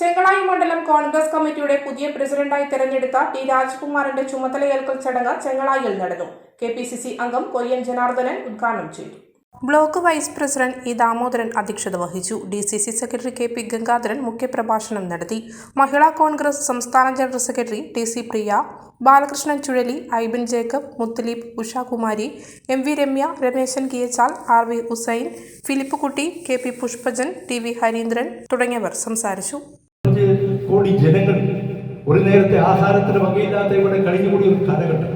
ചെങ്ങളായി മണ്ഡലം കോൺഗ്രസ് കമ്മിറ്റിയുടെ പുതിയ പ്രസിഡന്റായി തെരഞ്ഞെടുത്ത ടി രാജ്കുമാറിന്റെ ചുമതലയേൽക്കൽ ചടങ്ങ് ചെങ്ങളായിൽ നടന്നു. കെ പി സി സി അംഗം കൊയ്യൻ ജനാർദ്ദനൻ ഉദ്ഘാടനം ചെയ്തു. Block vice president E Damodaran അധ്യക്ഷത വഹിച്ചു. D C C secretary K P Gangadharan മുഖ്യപ്രഭാഷണം നടത്തി. മഹിളാ കോൺഗ്രസ് സംസ്ഥാന general secretary T C Priya Balakrishnan Chuzhali Ibin Jacob Muthaleeb Ushakumari M V Ramya Rameshan Kiyachal R V Hussain Philip Kutty K P Pushpajan T V Harindran തുടങ്ങിയവർ സംസാരിച്ചു. അഞ്ച് കോടി ജനങ്ങൾ ഒരു നേരത്തെ ആഹാരത്തിന് വകയില്ലാത്ത ഇവിടെ കഴിഞ്ഞുകൂടി ഒരു കാലഘട്ടം.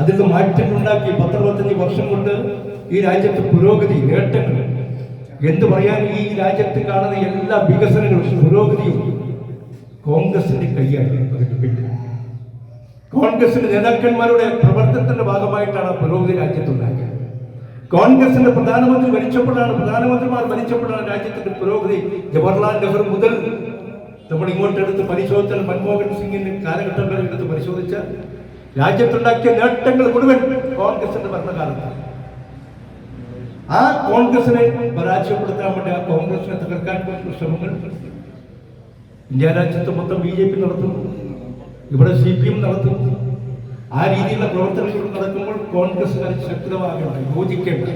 അതിൽ നിന്ന് മാറ്റങ്ങളുണ്ടാക്കി പത്തറുപത്തഞ്ച് വർഷം കൊണ്ട് ഈ രാജ്യത്ത് പുരോഗതി നേട്ടങ്ങൾ. എന്തു പറയാൻ ഈ രാജ്യത്ത് കാണുന്ന എല്ലാ വികസനങ്ങളും പുരോഗതിയും കോൺഗ്രസിന്റെ കൈയാണ്. കോൺഗ്രസിന്റെ നേതാക്കന്മാരുടെ പ്രവർത്തനത്തിന്റെ ഭാഗമായിട്ടാണ് പുരോഗതി രാജ്യത്തുണ്ടാക്കിയത് കോൺഗ്രസിന്റെ പ്രധാനമന്ത്രി ഭരിച്ചപ്പോഴാണ് പ്രധാനമന്ത്രിമാർ ഭരിച്ചപ്പോഴാണ് രാജ്യത്തിന്റെ പുരോഗതി ജവഹർലാൽ നെഹ്റു മുതൽ നമ്മൾ ഇങ്ങോട്ട് എടുത്ത് പരിശോധിച്ചാൽ മൻമോഹൻ സിംഗിന്റെ കാലഘട്ടം വരെ എടുത്ത് പരിശോധിച്ചാൽ രാജ്യത്തുണ്ടാക്കിയ നേട്ടങ്ങൾ മുഴുവൻ കോൺഗ്രസിന്റെ ഭരണകാലത്താണ്. ആ കോൺഗ്രസിനെ പരാജയപ്പെടുത്താൻ വേണ്ടി ആ കോൺഗ്രസിനെ തകർക്കാൻ വേണ്ടി ശ്രമങ്ങൾ ഇന്ത്യ രാജ്യത്ത് മൊത്തം ബി ജെ പി നടത്തുന്നു. ഇവിടെ സി പി എം നടത്തുന്നു. ആ രീതിയിലുള്ള പ്രവർത്തനങ്ങൾ നടക്കുമ്പോൾ കോൺഗ്രസ് ശക്തമാകേണ്ട യോജിക്കേണ്ട